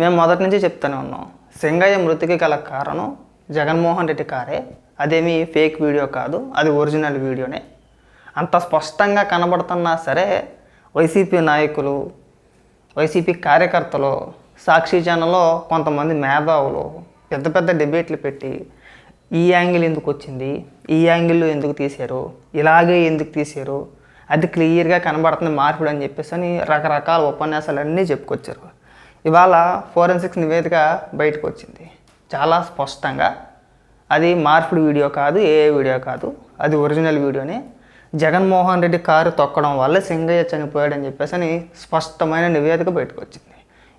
మేము మొదటి నుంచి చెప్తూనే ఉన్నాం. సింగయ్య మృతికి గల కారణం జగన్మోహన్ రెడ్డి కారే. అదేమీ ఫేక్ వీడియో కాదు అది ఒరిజినల్ వీడియోనే. అంత స్పష్టంగా కనబడుతున్నా సరే వైసీపీ నాయకులు వైసీపీ కార్యకర్తలు సాక్షి ఛానల్లో కొంతమంది మేధావులు పెద్ద పెద్ద డిబేట్లు పెట్టి ఈ యాంగిల్ ఎందుకు వచ్చింది ఈ యాంగిల్లో ఎందుకు తీశారు ఇలాగే ఎందుకు తీశారు అది క్లియర్గా కనబడుతుంది మార్పుడు అని చెప్పేసి అని రకరకాల ఉపన్యాసాలు అన్నీ చెప్పుకొచ్చారు. ఇవాళ ఫోరెన్సిక్స్ నివేదిక బయటకు వచ్చింది. చాలా స్పష్టంగా. అది మార్పుడు వీడియో కాదు ఏ వీడియో కాదు. అది ఒరిజినల్ వీడియోనే. జగన్మోహన్ రెడ్డి కారు తొక్కడం వల్ల సింగయ్య చనిపోయాడని చెప్పేసి అని స్పష్టమైన నివేదిక బయటకు వచ్చింది.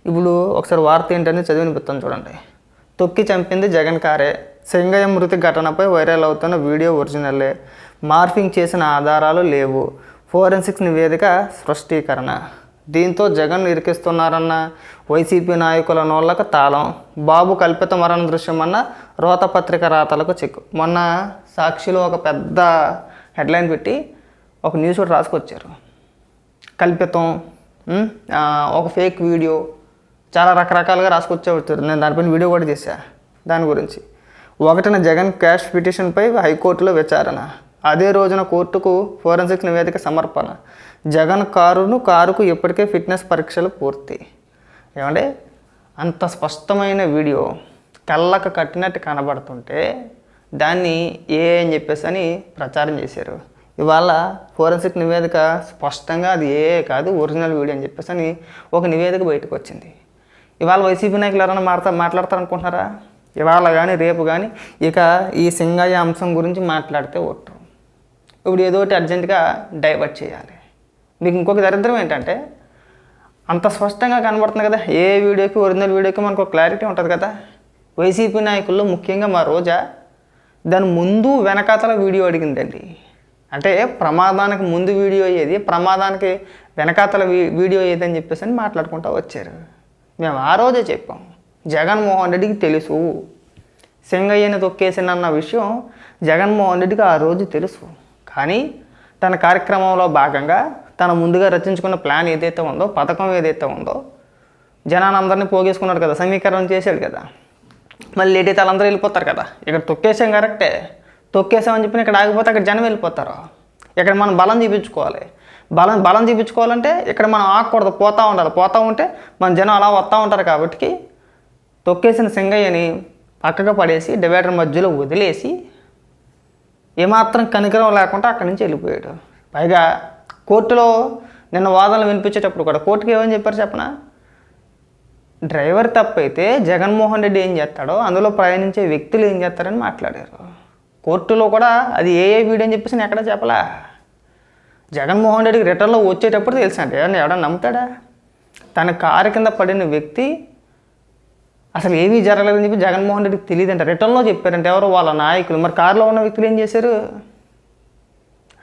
ఇప్పుడు ఒకసారి వార్త ఏంటని చదివిన పుత్తం చూడండి. తొక్కి చంపింది జగన్ కారే. సింగయ్య మృతి ఘటనపై వైరల్ అవుతున్న వీడియో ఒరిజినల్లే మార్ఫింగ్ చేసిన ఆధారాలు లేవు. ఫోరెన్సిక్స్ నివేదిక స్పష్టీకరణ. దీంతో జగన్ ఇరికిస్తున్నారన్న వైసీపీ నాయకుల నోళ్ళకు తాళం బాబు కల్పిత మరణ దృశ్యమన్న రోతపత్రిక రాతలకు చెక్కు. మొన్న సాక్షిలో ఒక పెద్ద హెడ్లైన్ పెట్టి ఒక న్యూస్ కూడా రాసుకొచ్చారు. కల్పితం ఒక ఫేక్ వీడియో చాలా రకరకాలుగా రాసుకొచ్చే వచ్చారు నేను దానిపైన వీడియో కూడా చేశా దాని గురించి. ఒకటిన జగన్ క్యాష్ పిటిషన్పై హైకోర్టులో విచారణ. అదే రోజున కోర్టుకు ఫోరెన్సిక్ నివేదిక సమర్పణ. జగన్ కారును కారుకు ఇప్పటికే ఫిట్నెస్ పరీక్షలు పూర్తి. ఏమంటే అంత స్పష్టమైన వీడియో కళ్ళకు కట్టినట్టు కనబడుతుంటే దాన్ని ఏ అని చెప్పేసి అని ప్రచారం చేశారు. ఇవాళ ఫోరెన్సిక్ నివేదిక స్పష్టంగా అది ఏ కాదు ఒరిజినల్ వీడియో అని చెప్పేసి అని ఒక నివేదిక బయటకు వచ్చింది ఇవాళ వైసీపీ నాయకులు ఎవరైనా మాట్లాడతా మాట్లాడతారనుకుంటున్నారా? ఇవాళ కానీ రేపు కానీ ఇక ఈ సింగయ్య అంశం గురించి మాట్లాడితే ఒట్టు. ఇప్పుడు ఏదో ఒకటి అర్జెంటుగా డైవర్ట్ చేయాలి. మీకు ఇంకొక దరిద్రం ఏంటంటే అంత స్పష్టంగా కనబడుతుంది కదా ఏ వీడియోకి ఒరిజినల్ వీడియోకి మనకు ఒక క్లారిటీ ఉంటుంది కదా. వైసీపీ నాయకుల్లో ముఖ్యంగా మా రోజా దాని ముందు వెనకాతల వీడియో అడిగిందండి. అంటే ప్రమాదానికి ముందు వీడియో ఏది ప్రమాదానికి వెనకాతల వీ- వీడియో ఏది అని చెప్పేసి అని మాట్లాడుకుంటూ వచ్చారు. మేము ఆ రోజే చెప్పాం జగన్మోహన్ రెడ్డికి తెలుసు. సింగయ్యని తొక్కేసినన్న విషయం జగన్మోహన్ రెడ్డికి ఆ రోజు తెలుసు. కానీ తన కార్యక్రమంలో భాగంగా తన ముందుగా రచించుకున్న ప్లాన్ ఏదైతే ఉందో పథకం ఏదైతే ఉందో జనాన్ని పోగేసుకున్నాడు కదా సమీకరణం చేశాడు కదా. మళ్ళీ లేట్ అయితే వాళ్ళందరూ వెళ్ళిపోతారు కదా. ఇక్కడ తొక్కేసాం కరెక్టే. తొక్కేసామని చెప్పి ఇక్కడ ఆగిపోతే అక్కడ జనం వెళ్ళిపోతారు. ఇక్కడ మనం బలం చూపించుకోవాలి. బలం బలం చూపించుకోవాలంటే ఇక్కడ మనం ఆగకూడదు పోతూ ఉండాలి. పోతూ ఉంటే మన జనం అలా వస్తూ ఉంటారు కాబట్టి తొక్కేసిన సింగయ్యని పక్కగా పడేసి డివైడర్ మధ్యలో వదిలేసి ఏమాత్రం కనికరం లేకుండా అక్కడి నుంచి వెళ్ళిపోయాడు. పైగా కోర్టులో నిన్న వాదనలు వినిపించేటప్పుడు కూడా కోర్టుకి ఏమని చెప్పారు చెప్పనా? డ్రైవర్ తప్పైతే జగన్మోహన్ రెడ్డి ఏం చేస్తాడో అందులో ప్రయాణించే వ్యక్తులు ఏం చేస్తారని మాట్లాడారు. కోర్టులో కూడా అది ఏ ఏ వీడియో అని చెప్పేసి నేను ఎక్కడ చెప్పలా? జగన్మోహన్ రెడ్డికి రిటర్న్లో వచ్చేటప్పుడు తెలుసు అంటే ఎవడన్నా నమ్ముతాడా? తన కారు కింద పడిన వ్యక్తి అసలు ఏమీ జరగలేదని చెప్పి జగన్మోహన్ రెడ్డికి తెలియదంట. రిటర్న్లో చెప్పారంటే ఎవరో వాళ్ళ నాయకులు. మరి కారులో ఉన్న వ్యక్తులు ఏం చేశారు?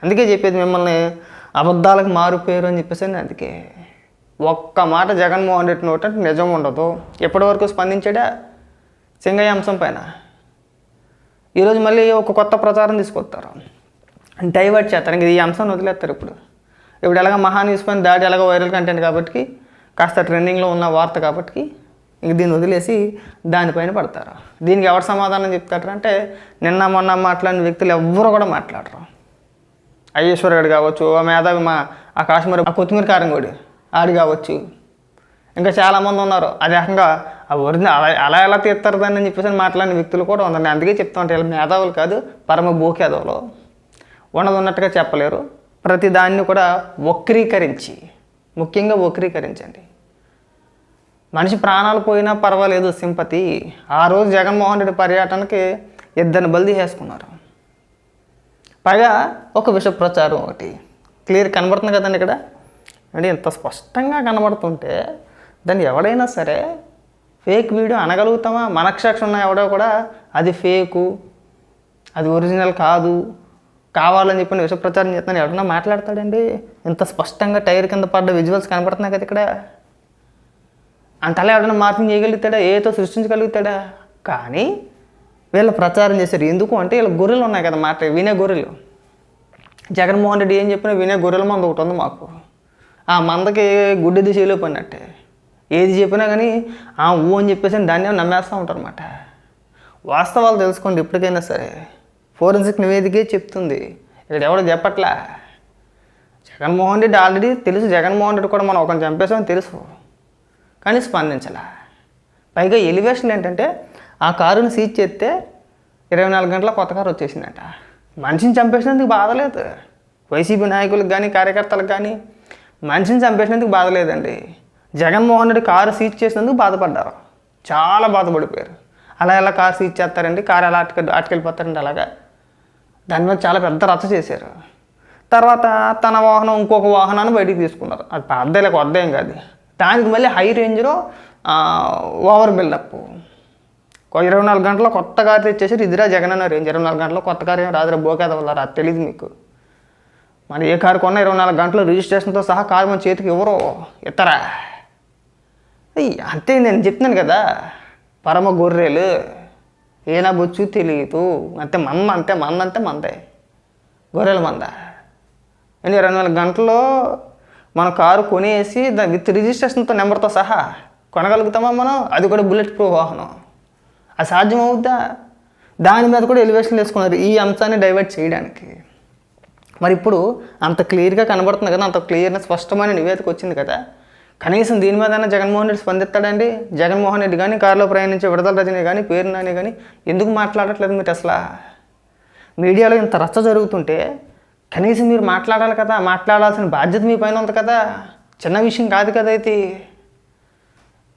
అందుకే చెప్పేది మిమ్మల్ని అబద్ధాలకు మారిపోయారు అని చెప్పేసి అని అందుకే. ఒక్క మాట జగన్మోహన్ రెడ్డి నోట నిజం ఉండదు. ఎప్పటివరకు స్పందించాడా? సింగయ్య అంశం పైన. ఈరోజు మళ్ళీ ఒక కొత్త ప్రచారం తీసుకొస్తారు. డైవర్ట్ చేస్తారు. ఇంక ఈ అంశాన్ని వదిలేస్తారు ఇప్పుడు. ఇప్పుడు ఎలాగ మహాన్యూస్ తీసుకొని దాడి ఎలాగో వైరల్ కంటెంట్ కాబట్టి కాస్త ట్రెండింగ్లో ఉన్న వార్త కాబట్టి ఇంక దీన్ని వదిలేసి దానిపైన పడతారు. దీనికి ఎవరు సమాధానం చెప్తారు అంటే నిన్న మొన్న మాట్లాడిన వ్యక్తులు ఎవ్వరు కూడా మాట్లాడరు. అయ్యేశ్వరుడు కావచ్చు ఆ మేధావి మా ఆ కాశ్మీర్ ఆ కొత్తిమీర కారంగూడి ఆడు కావచ్చు. ఇంకా చాలామంది ఉన్నారు. అదే రకంగా ఆ ఒరిజినల్ అలా అలా ఎలా తీస్తారు దాన్ని అని చెప్పేసి మాట్లాడిన వ్యక్తులు కూడా ఉన్నారు నేను అందుకే చెప్తా ఉంటాను మేధావులు కాదు పరమ భూకేదవులు ఉన్నది ఉన్నట్టుగా చెప్పలేరు. ప్రతి దాన్ని కూడా వక్రీకరించి ముఖ్యంగా వక్రీకరించండి. మనిషి ప్రాణాలు పోయినా పర్వాలేదు సింపతి. ఆ రోజు జగన్మోహన్ రెడ్డి పర్యటనకి ఇద్దరిని బల్దీ చేసుకున్నారు పైగా ఒక విష ప్రచారం ఒకటి. క్లియర్ కనబడుతుంది కదండి ఇక్కడ? అంటే ఇంత స్పష్టంగా కనబడుతుంటే దాన్ని ఎవడైనా సరే ఫేక్ వీడియో అనగలుగుతామా? మనక్షాక్షి ఉన్న ఎవడో కూడా అది ఫేకు అది ఒరిజినల్ కాదు కావాలని చెప్పి విష ప్రచారం చేస్తాను ఎవడన్నా మాట్లాడతాడండి? ఇంత స్పష్టంగా టైర్ కింద పడ్డ విజువల్స్ కనబడుతున్నాయి కదా ఇక్కడ? అంతలా ఎవడన్నా మార్పింగ్ చేయగలుగుతాడా? ఏతో సృష్టించగలుగుతాడా? కానీ వీళ్ళు ప్రచారం చేశారు. ఎందుకు అంటే వీళ్ళ గొర్రెలు ఉన్నాయి కదా మాట. వినే గొర్రెలు. జగన్మోహన్ రెడ్డి ఏం చెప్పినా వినే గొర్రెల మంద ఒకటి ఉంది మాకు. ఆ మందకి గుడ్డి దిశలో పడినట్టే. ఏది చెప్పినా కానీ ఆ ఊ అని చెప్పేసి దాన్ని నమ్మేస్తూ ఉంటారు అనమాట వాస్తవాలు తెలుసుకోండి ఇప్పటికైనా సరే. ఫోరెన్సిక్ నివేదికే చెప్తుంది. ఇక్కడ ఎవడో చెప్పట్లా? జగన్మోహన్ రెడ్డి ఆల్రెడీ తెలుసు. జగన్మోహన్ రెడ్డి కూడా మనం ఒకరిని చంపేసామని తెలుసు. కానీ స్పందించలా. పైగా ఎలివేషన్ ఏంటంటే ఆ కారుని సీజ్ చేస్తే ఇరవై నాలుగు గంటల కొత్త కారు వచ్చేసిందట. మనిషిని చంపేసినందుకు బాధలేదు వైసీపీ నాయకులకు కానీ కార్యకర్తలకు కానీ మనిషిని చంపేసినందుకు బాధ లేదండి. జగన్మోహన్ రెడ్డి కారు సీజ్ చేసినందుకు బాధపడ్డారు. చాలా బాధపడిపోయారు. అలా ఎలా కారు సీజ్ చేస్తారండి? కారు ఎలా అటుకె అటుకెళ్ళిపోతారండి అలాగా? దాని మీద చాలా పెద్ద రచ్చ చేశారు. తర్వాత తన వాహనం ఇంకొక వాహనాన్ని బయటికి తీసుకున్నారు. అది పెద్దలకు వద్దేం కాదు. దానికి మళ్ళీ హై రేంజ్లో ఓవర్ బిల్డప్. ఇరవై నాలుగు గంటల కొత్త కారు తెచ్చేసి ఇదిరా జగన్ అన్న రేంజ్. ఇరవై నాలుగు గంటల కొత్త కారు ఏం రాదురా బోకేద వల్ల అది తెలియదు మీకు. మరి ఏ కారు కొన్నా ఇరవై నాలుగు గంటలు రిజిస్ట్రేషన్తో సహా కారు మన చేతికి ఎవరో ఇస్తారా? అంతే నేను చెప్తున్నాను కదా. పరమ గొర్రెలు. ఏనా బొచ్చు తెలియదు అంతే మంద అంతే మంద అంతే మందే. గొర్రెల మంద. నేను ఇరవై నాలుగు గంటల్లో మన కారు కొనేసి దాని విత్ రిజిస్ట్రేషన్తో నెంబర్తో సహా కొనగలుగుతామా మనం? అది కూడా బుల్లెట్ ప్రూఫ్ వాహనం. అది సాధ్యం అవుద్దా దాని మీద కూడా ఎలివేషన్ వేసుకున్నారు ఈ అంశాన్ని డైవర్ట్ చేయడానికి. మరి ఇప్పుడు అంత క్లియర్గా కనబడుతుంది కదా అంత క్లియర్గా స్పష్టమైన నివేదిక వచ్చింది కదా. కనీసం దీని మీద జగన్మోహన్ రెడ్డి స్పందిస్తాడండి? జగన్మోహన్ రెడ్డి కానీ కారులో ప్రయాణించే విడతల రజని కానీ పేరు నాని కానీ ఎందుకు మాట్లాడట్లేదు మీరు అసలు? మీడియాలో ఇంత రచ్చ జరుగుతుంటే కనీసం మీరు మాట్లాడాలి కదా మాట్లాడాల్సిన బాధ్యత మీ పైన ఉంది కదా. చిన్న విషయం కాదు కదా అయితే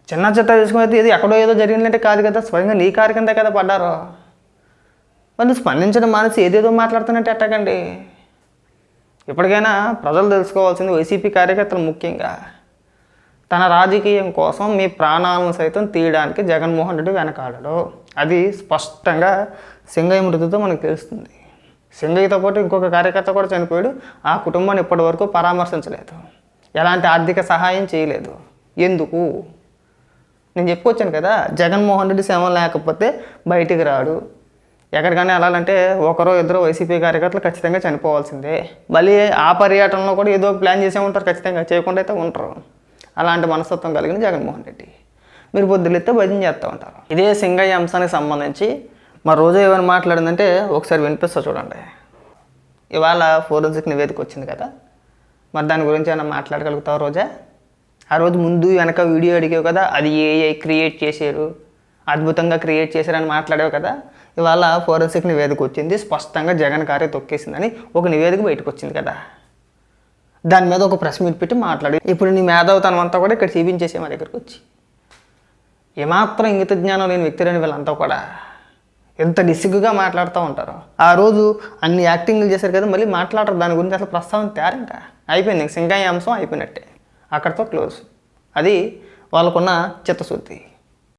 చిన్న చెత్త తీసుకుని ఇది ఎక్కడో ఏదో జరిగిందంటే కాదు కదా స్వయంగా నీ కారు కింద కదా పడ్డారు. మరి స్పందించిన స్పందించడం మానేసి ఏదేదో మాట్లాడుతున్నట్టు ఎట్టకండి. ఇప్పటికైనా ప్రజలు తెలుసుకోవాల్సింది వైసీపీ కార్యకర్తలు ముఖ్యంగా. తన రాజకీయం కోసం మీ ప్రాణాలను సైతం తీయడానికి జగన్మోహన్ రెడ్డి వెనకాడడు. అది స్పష్టంగా సింగయ్య మృతితో మనకు తెలుస్తుంది. సింగయ్యతో పాటు ఇంకొక కార్యకర్త కూడా చనిపోయాడు. ఆ కుటుంబాన్ని ఇప్పటి వరకు పరామర్శించలేదు. ఎలాంటి ఆర్థిక సహాయం చేయలేదు. ఎందుకు? నేను చెప్పుకొచ్చాను కదా జగన్మోహన్ రెడ్డి సేవ లేకపోతే బయటికి రాడు. ఎక్కడికైనా వెళ్ళాలంటే ఒకరో ఇద్దరు వైసీపీ కార్యకర్తలు ఖచ్చితంగా చనిపోవాల్సిందే. మళ్ళీ ఆ పర్యటనలో కూడా ఏదో ప్లాన్ చేసే ఉంటారు ఖచ్చితంగా చేయకుండా అయితే ఉంటారు అలాంటి మనస్తత్వం కలిగిన జగన్మోహన్ రెడ్డి. మీరు పొద్దులెత్తే భజన చేస్తూ ఉంటారు. ఇదే సింగయ్య అంశానికి సంబంధించి మా రోజు ఏమైనా మాట్లాడిందంటే ఒకసారి వినిపిస్తా చూడండి. ఇవాళ ఫోరెన్సిక్ నివేదిక వచ్చింది కదా. మరి దాని గురించి ఏమైనా మాట్లాడగలుగుతావు రోజా? ఆ రోజు ముందు వెనక వీడియో అడిగావు కదా అది ఏఐ క్రియేట్ చేశారు అద్భుతంగా క్రియేట్ చేశారని మాట్లాడావు కదా. ఇవాళ ఫోరెన్సిక్ నివేదిక వచ్చింది స్పష్టంగా జగన్ కారే తొక్కేసిందని ఒక నివేదిక బయటకు వచ్చింది కదా. దాని మీద ఒక ప్రెస్ మీట్ పెట్టి మాట్లాడి ఇప్పుడు నీ మేధావుతనం అంతా కూడా ఇక్కడ చూపించేసే మా దగ్గరకు వచ్చి. ఏమాత్రం ఇంగిత జ్ఞానం లేని వ్యక్తులని వీళ్ళంతా కూడా. ఎంత డిసిగ్గుగా మాట్లాడుతూ ఉంటారు. ఆ రోజు అన్ని యాక్టింగ్లు చేశారు కదా మళ్ళీ మాట్లాడరు. దాని గురించి అసలు ప్రస్తావన తయారు ఇంకా అయిపోయింది ఇంక సింగాయి అంశం అయిపోయినట్టే. అక్కడితో క్లోజ్. అది వాళ్ళకున్న చిత్తశుద్ధి.